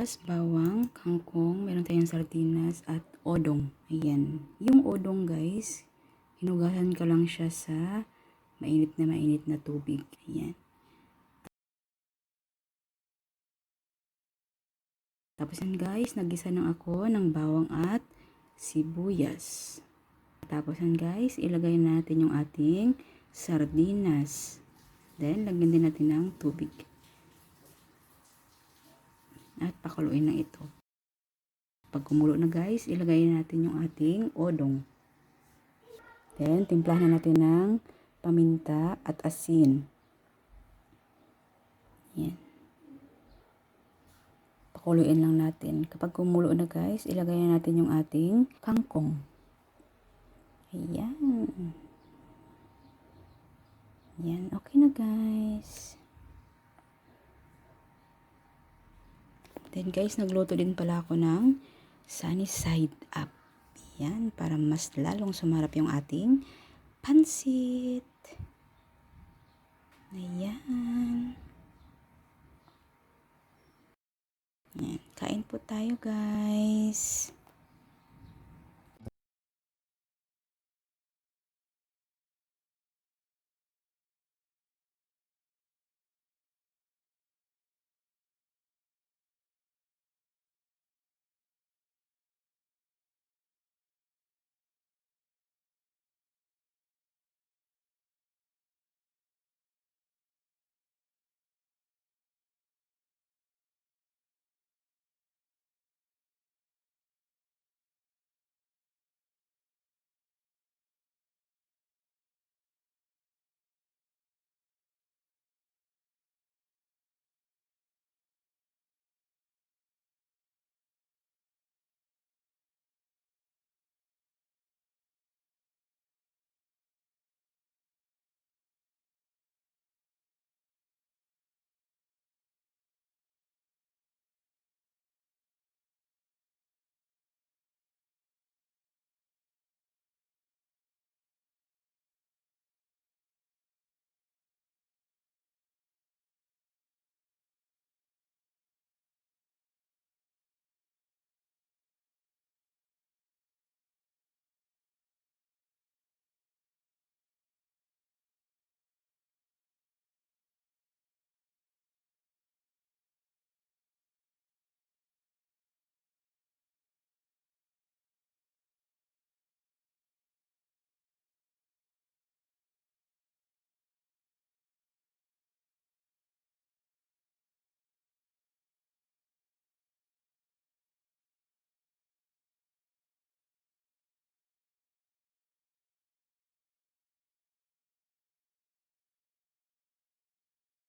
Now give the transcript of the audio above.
sibuyas, bawang, kangkong, meron tayong sardinas at odong. Ayan. Yung odong guys, hinugasan ko lang siya sa mainit na mainit na tubig. Ayan. Tapos yan guys, nagisa lang ako ng bawang at sibuyas. Tapos yan guys, ilagay natin yung ating sardinas. Then, lagyan din natin ng tubig. At pakuluin na ito. Pag kumulo na guys, ilagay natin yung ating odong. Then, timplahan na natin ng paminta at asin. Yan. Pakuluin lang natin. Kapag kumulo na guys, ilagay na natin yung ating kangkong. Ayan. Yan. Okay na guys. Then guys, nagluto din pala ako ng sunny side up. Yan, para mas lalong sumarap yung ating pansit. Ayan. Yan, kain po tayo guys.